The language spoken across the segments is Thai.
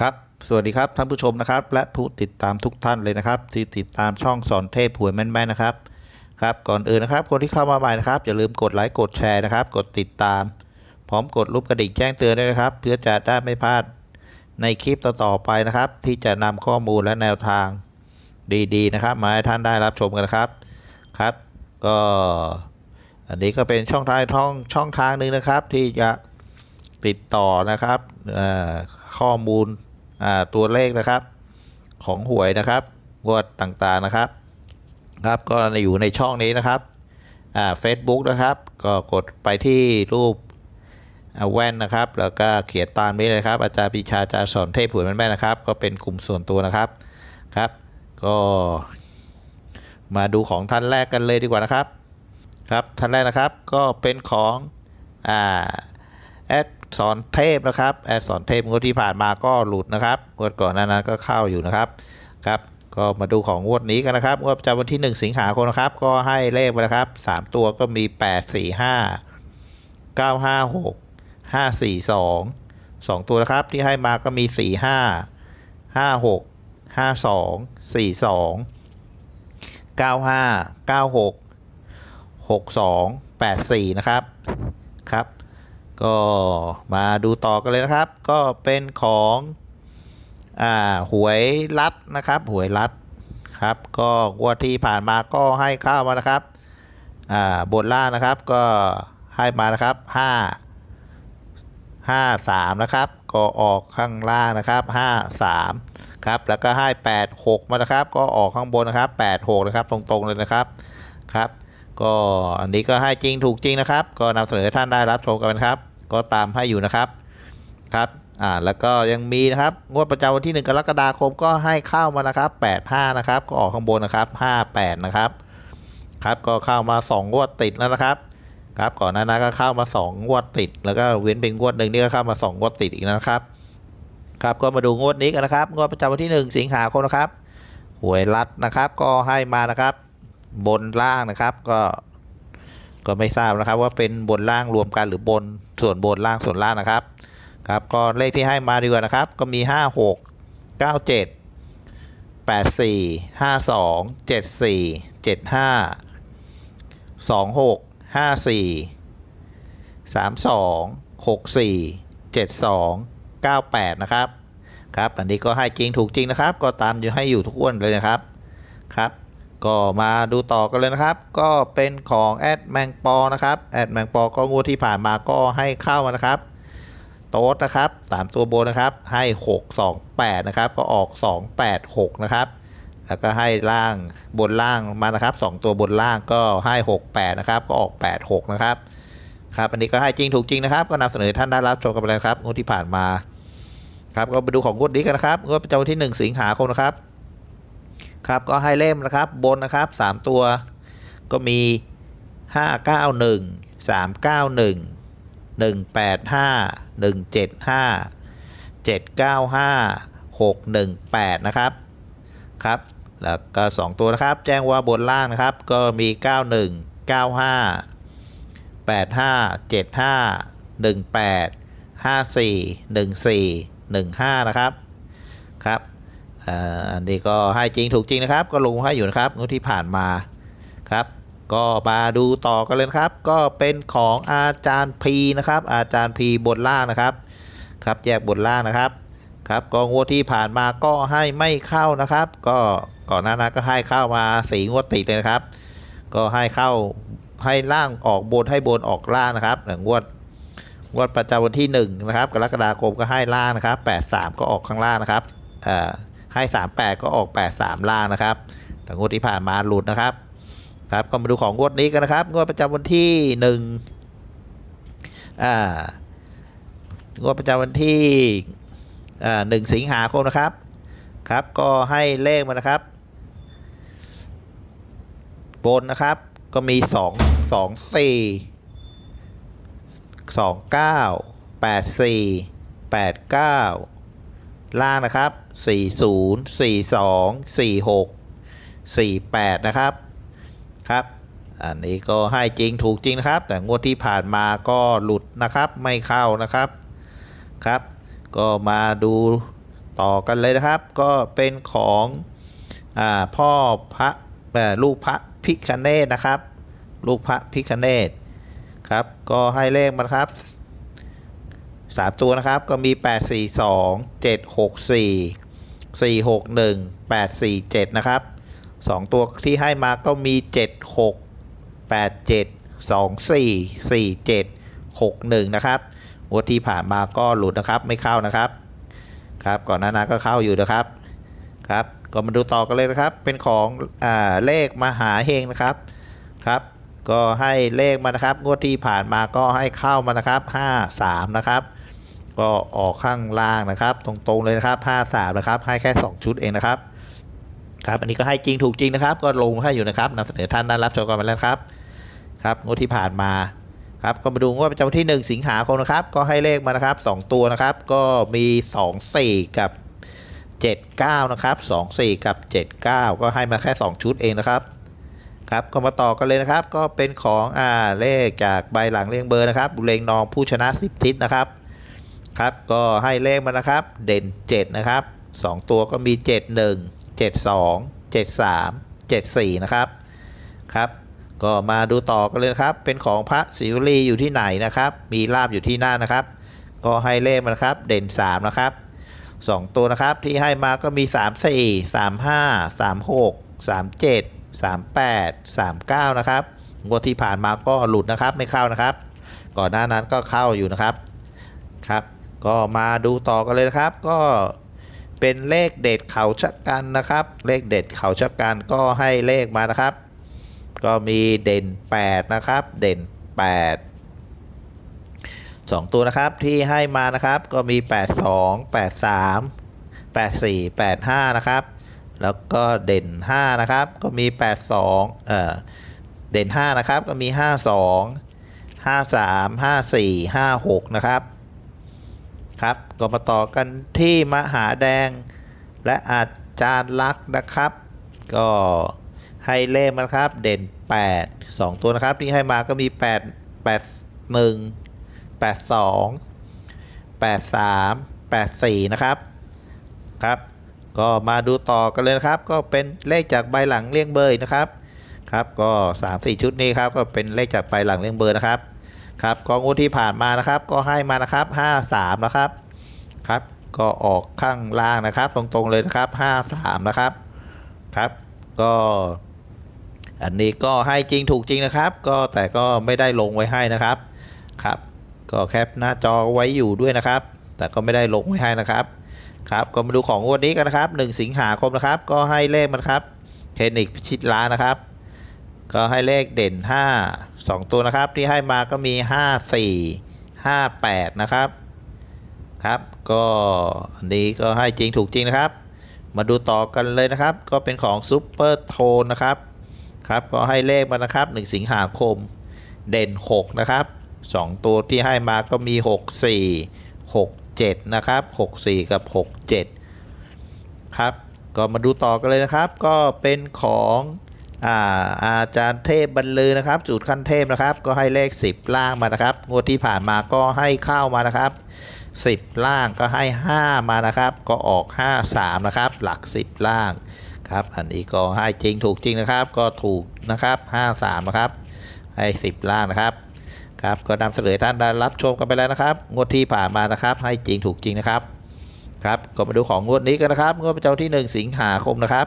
ครับสวัสดีครับท่านผู้ชมนะครับ และผู้ติดตามทุกท่านเลยนะครับ ที่ติดตามช่องสอนเทพหวยแม่นๆนะครับครับก่อนอื่นนะครับคนที่เข้ามาใหม่นะครับอย่าลืมกดไลค์กดแชร์นะครับ กดติดตาม พร้อมกดรูปกระดิ่งแจ้งเตือนด้วยนะครับ เพื่อจะได้ไม่พลาดในคลิปต่อๆไปนะครับ ที่จะนำข้อมูลและแนวทางดีๆนะครับ มาให้ท่านได้รับชมกันนะครับครับ ก็อันนี้ก็เป็นช่องทางช่องช่องทางหนึ่งนะครับ ที่จะติดต่อนะครับอ่อ ข้อมูลตัวเลขนะครับของหวยนะครับงวดต่างๆนะครับครับก็อยู่ในช่องนี้นะครับอ่าเฟซบุ๊กนะครับ ก็กดไปที่รูปแว่นนะครับ แล้วก็เขียนตามนี้เลยครับ อาจารย์ปีชาอาจารย์สอนเทพหวยแม่นะครับ ก็เป็นกลุ่มส่วนตัวนะครับครับ ก็มาดูของท่านแรกกันเลยดีกว่านะครับ ครับท่านแรกนะครับก็เป็นของอ่า สอนเทพนะครับแอดสอนเทพงวดที่ผ่านมาก็หลุดนะครับงวดก่อนนานั้นก็เข้าอยู่นะครับครับก็มาดูของงวดนี้กันนะครับงวดประจำวันที่ 1 สิงหาคมนะครับ ก็ให้เลขมานะครับ 3 ตัวก็มี 8 4 5 9 5 6 5 4 2 2 ตัวนะครับที่ให้มาก็มี 4 5 5 6 5 2 4 2 9 5 9 6 6284 นะครับครับ ก็มาดูต่อกันเลยนะครับ ก็เป็นของอ่าหวยรัดนะครับ หวยรัดครับ ก็งวดที่ผ่านมาก็ให้เข้ามานะครับอ่าบนล่างนะครับก็ให้มานะครับ5 5 3นะครับ ก็ออกข้างล่างนะครับ5 3ครับ แล้วก็ให้ 8 6 มานะครับ ก็ออกข้างบนนะครับ 8 6 นะครับ ตรงๆเลยนะครับครับ ก็อันนี้ก็ให้จริงถูกจริงนะครับ ก็นำเสนอท่านได้รับชมกันนะครับ ก็ตามให้อยู่นะครับครับอ่าแล้วก็ยังมีนะครับงวดประจำวันที่ 1 กรกฎาคมก็ให้เข้ามานะครับ 85 นะครับ ก็ออกข้างบนนะครับ 58 นะครับครับก็เข้ามา 2 งวดติดแล้วนะครับครับก่อนหน้านั้นก็เข้ามา 2 งวดติด แล้วก็เว้นเป็นงวดหนึ่งนี่ก็เข้ามา 2 งวดติดอีกนะครับครับก็มาดูงวดนี้กันนะครับงวดประจำวันที่ 1 สิงหาคมนะครับหวยรัดนะครับก็ให้มานะครับ บนล่างนะครับก็ ก็ไม่ทราบนะครับ ว่าเป็นบนล่างรวมกันหรือบนส่วนบนล่างส่วนล่างนะครับครับก็เลขที่ให้มาดีกว่านะครับ ก็มี 5 6 9 7 8 4 5 2 7 4 7 5 2 6 5 4 3 2 6 4 7 2 9 8 นะครับ ครับ อันนี้ก็ให้จริงถูกจริงนะครับ ก็ตามอยู่ให้อยู่ทุกวันเลยนะครับ ครับ ก็มาดูต่อกันเลยนะครับ ก็เป็นของแอดแมงปอนะครับแอดแมงปอก็งวดที่ผ่านมาก็ให้เข้ามานะครับ โต๊ดนะครับสามตัวบนนะครับ ให้ 6 2 8 นะครับ ก็ออก 2 8 6 นะครับ แล้วก็ให้ล่างบนล่างมานะครับ 2 ตัวบนล่างก็ให้ 6 8 นะครับ ก็ออก 8 6 นะครับ ครับ อันนี้ก็ให้จริงถูกจริงนะครับ ก็นำเสนอท่านได้รับชมกันไปแล้วครับงวดที่ผ่านมา ครับ ก็ไปดูของงวดนี้กันนะครับ งวดประจำวันที่ 1 สิงหาคมนะครับ ครับก็ให้เล่มนะครับบนนะครับ 3 ตัวก็มี 591 391 185 175 795 618 นะครับครับแล้วก็ 2 ตัวนะครับ แจ้งว่าบนล่างนะครับ ก็มี 91 95 85 75 18 54 14 15 นะครับครับ อันนี้ก็ให้จริงถูกจริงนะครับ ก็ลงให้อยู่นะครับงวดที่ผ่านมาครับ ก็มาดูต่อกันเลยครับ ก็เป็นของอาจารย์พีนะครับ อาจารย์พีบนล่างนะครับครับแยกบนล่างนะครับครับก็งวดที่ผ่านมาก็ให้ไม่เข้านะครับ ก็ก่อนหน้านั้นก็ให้เข้ามาสีงวดติดเลยนะครับ ก็ให้เข้าให้ล่างออกบนให้บนออกล่างนะครับงวดงวดประจำวันที่1นะครับกรกฎาคมก็ให้ล่างนะครับ83 ก็ออกข้างล่างนะครับอ่า ให้38 ก็ออก 83 ล่างนะครับแต่งวดที่ผ่านมาหลุดนะครับ ครับก็มาดูของงวดนี้กันนะครับ งวดประจำวันที่1อ่างวดประจำวันที่อ่า1สิงหาคมนะครับ ครับ ก็ให้เลขมานะครับ บนนะครับ ก็มี 2 2 4 2 9 8 4 8 9 ล่างนะครับ 40 42 46 48 นะครับครับอันนี้ก็ให้จริงถูกจริงนะครับ แต่งวดที่ผ่านมาก็หลุดนะครับไม่เข้านะครับครับ ก็มาดูต่อกันเลยนะครับ ก็เป็นของอพ่อพระลูกพระพิคเนตนะครับ ลูกพระพิคเนตครับก็ให้เลขมาครับ สามตัวนะครับก็มี 8 4 2 7 6 4 4 6 1 8 4 7 นะครับสองตัวที่ให้มาก็มี 7 6 8 7 2 4 4 7 6 1 นะครับงวดที่ผ่านมาก็หลุดนะครับไม่เข้านะครับ ครับก่อนหน้านั้นก็เข้าอยู่นะครับครับก็มาดูต่อกันเลยนะครับ เป็นของอ่าเลขมหาเฮงนะครับครับ ก็ให้เลขมานะครับ งวดที่ผ่านมาก็ให้เข้ามานะครับ 5 3 นะครับ ก็ออกข้างล่างนะครับ ตรงๆเลยนะครับ5 3นะครับ ให้แค่ 2 ชุดเองนะครับ ครับ อันนี้ก็ให้จริงถูกจริงนะครับ ก็ลงให้อยู่นะครับนำเสนอท่านได้รับชมกันไปแล้วครับ ครับงวดที่ผ่านมาครับ ก็มาดูงวดประจำวันที่ 1 สิงหาคมนะครับ ก็ให้เลขมานะครับ 2 ตัวนะครับ ก็มี 2 4 กับ 79 นะครับ 2 4 กับ 79 ก็ให้มาแค่ 2 ชุดเองนะครับครับก็มาต่อกันเลยนะครับ ก็เป็นของอ่าเลขจากใบหลังเรียงเบอร์นะครับบุเรงนองผู้ชนะ 10 ทิศนะครับ ครับก็ให้เลขมานะครับ เด่น 7 นะครับ 2 ตัวก็มี 71 72 73 74 นะครับครับ ก็มาดูต่อกันเลยครับ เป็นของพระศิวลีอยู่ที่ไหนนะครับ มีลาบอยู่ที่หน้านะครับ ก็ให้เลขมานะครับ เด่น 3 นะครับ 2 ตัวนะครับที่ให้มาก็มี 3 4 3 5 3 6 3 7 3 8 3 9 นะครับงวดที่ผ่านมาก็หลุดนะครับไม่เข้านะครับ ก่อนหน้านั้นก็เข้าอยู่นะครับครับ ก็มาดูต่อกันเลยนะครับ ก็เป็นเลขเด็ดเขาชะกันนะครับ เลขเด็ดเขาชะกันก็ให้เลขมานะครับ ก็มีเด่น 8 นะครับ เด่น8สองตัวนะครับที่ให้มานะครับก็มี 82 83 84 85 นะครับ แล้วก็เด่น 5 นะครับ ก็มี 82 เอ่อ เด่น 5 นะครับ ก็มี 52 53 54 56 นะครับ ครับ ก็มาต่อกันที่มหาแดง และอาจารย์ลักษ์นะครับ ก็ให้เลขมานครับ เด่น 8 2 ตัวนะครับ ที่ให้มาก็มี 8 8 1 82 83 84 นะครับครับ ก็มาดูต่อกันเลยนะครับ ก็เป็นเลขจากใบหลังเลี่ยงเบอร์นะครับครับก็ 3 4 ชุดนี้ครับก็เป็นเลขจากใบหลังเลี่ยงเบอร์นะครับ ครับกองงวดที่ผ่านมานะครับ ก็ให้มานะครับ 53 นะครับครับ ก็ออกข้างล่างนะครับ ตรงๆเลยนะครับ 53 นะครับครับ ก็อันนี้ก็ให้จริงถูกจริงนะครับ ก็แต่ก็ไม่ได้ลงไว้ให้นะครับครับ ก็แคปหน้าจอไว้อยู่ด้วยนะครับ แต่ก็ไม่ได้ลงไว้ให้นะครับครับก็มาดูของงวดนี้กันนะครับ 1 สิงหาคมนะครับ ก็ให้เลขมันครับเทคนิคพิชิตล้านนะครับ ก็ให้เลขเด่น 5 2 ตัวนะครับที่ให้มาก็มี 5 4 5 8 นะครับครับ ก็อันนี้ก็ให้จริงถูกจริงนะครับ มาดูต่อกันเลยนะครับ ก็เป็นของซูเปอร์โทนนะครับครับก็ให้เลขมานะครับ 1 สิงหาคมเด่น 6 นะครับ 2 ตัวที่ให้มาก็มี 6 4 6 7 นะครับ 6 4 กับ 6 7 ครับ ก็มาดูต่อกันเลยนะครับ ก็เป็นของ อาอาจารย์เทพบรรลือนะครับสูตรขั้นเทพนะครับ ก็ให้เลข 10 ล่างมานะครับ งวดที่ผ่านมาก็ให้เข้ามานะครับ 10 ล่างก็ให้ 5 มานะครับ ก็ออก 5 3 นะครับ หลัก 10 ล่างครับอันนี้ก็ให้จริงถูกจริงนะครับ ก็ถูกนะครับ 5 3 นะครับ ให้ 10 ล่างนะครับครับก็นำเสนอท่านได้รับชมกันไปแล้วนะครับ งวดที่ผ่านมานะครับ ให้จริงถูกจริงนะครับครับก็มาดูของงวดนี้กันนะครับงวดประจำวันที่ 1 สิงหาคมนะครับ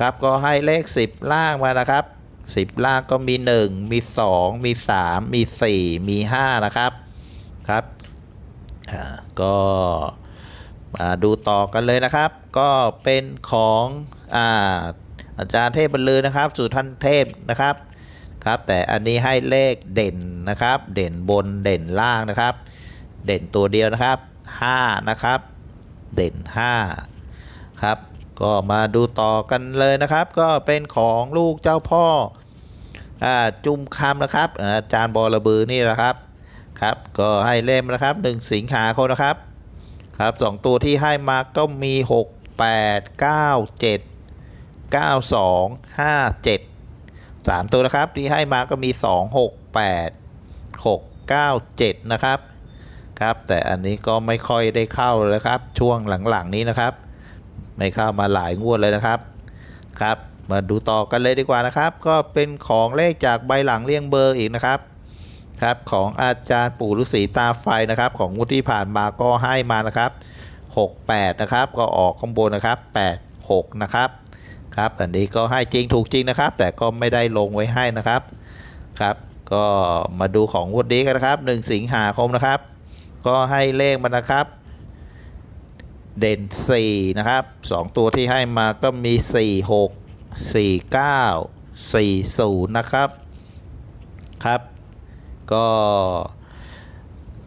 ครับก็ให้เลข 10 ล่างมานะครับ 10 ล่างก็มี 1 มี 2 มี 3 มี 4 มี 5 นะครับครับก็มาดูต่อกันเลยนะครับ ก็เป็นของอาอาจารย์เทพบรรลือนะครับสู่ท่านเทพนะครับครับ แต่อันนี้ให้เลขเด่นนะครับ เด่นบนเด่นล่างนะครับ เด่นตัวเดียวนะครับ 5 นะครับ เด่น 5 ครับ ก็มาดูต่อกันเลยนะครับ ก็เป็นของลูกเจ้าพ่ออจุมคำนะครับอาจารย์บอระบือนี่นะครับครับ ก็ให้เล่มนะครับ 1 สิงหาคมนะครับครับสองตัวที่ให้มาก็มี 6 8 9 7 9 2 5 7 3 ตัวนะครับที่ให้มาก็มี 2 6 8 6 9 7 นะครับครับ แต่อันนี้ก็ไม่ค่อยได้เข้าเลยครับ ช่วงหลังๆนี้นะครับ ไม่เข้ามาหลายงวดเลยนะครับครับมาดูต่อกันเลยดีกว่านะครับ ก็เป็นของเลขจากใบหลังเรียงเบอร์อีกนะครับครับของอาจารย์ปู่ฤาษีตาไฟนะครับ ของงวดที่ผ่านมาก็ให้มานะครับ 68 นะครับก็ออกข้างบนนะครับ 86 นะครับครับอันนี้ก็ให้จริงถูกจริงนะครับ แต่ก็ไม่ได้ลงไว้ให้นะครับครับก็มาดูของงวดนี้กันนะครับ 1 สิงหาคมนะครับ ก็ให้เลขมันนะครับ เด่น 4 นะครับ 2 ตัวที่ให้มาก็มี 4 6 4 9 4 0 นะครับ ครับ ก็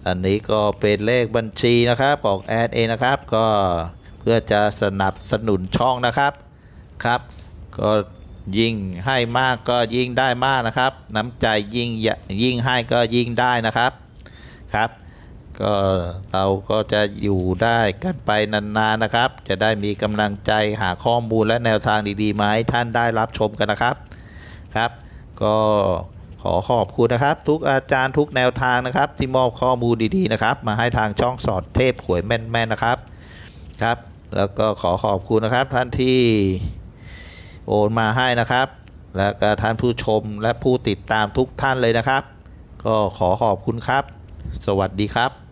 อันนี้ก็เป็นเลขบัญชีนะครับ ของแอดเองนะครับ ก็เพื่อจะสนับสนุนช่องนะครับ ครับ ก็ยิ่งให้มากก็ยิ่งได้มากนะครับ น้ำใจยิ่งยยิ่งให้ก็ยิ่งได้นะครับ ครับ ก็เราก็จะอยู่ได้กันไปนานๆนะครับ จะได้มีกำลังใจหาข้อมูลและแนวทางดีๆมาให้ท่านได้รับชมกันนะครับครับ ก็ขอขอบคุณนะครับ ทุกอาจารย์ทุกแนวทางนะครับ ที่มอบข้อมูลดีๆนะครับ มาให้ทางช่องสอดเทพหวยแม่นๆนะครับครับ แล้วก็ขอขอบคุณนะครับ ท่านที่โอนมาให้นะครับ แล้วก็ท่านผู้ชมและผู้ติดตามทุกท่านเลยนะครับ ก็ขอขอบคุณครับ สวัสดีครับ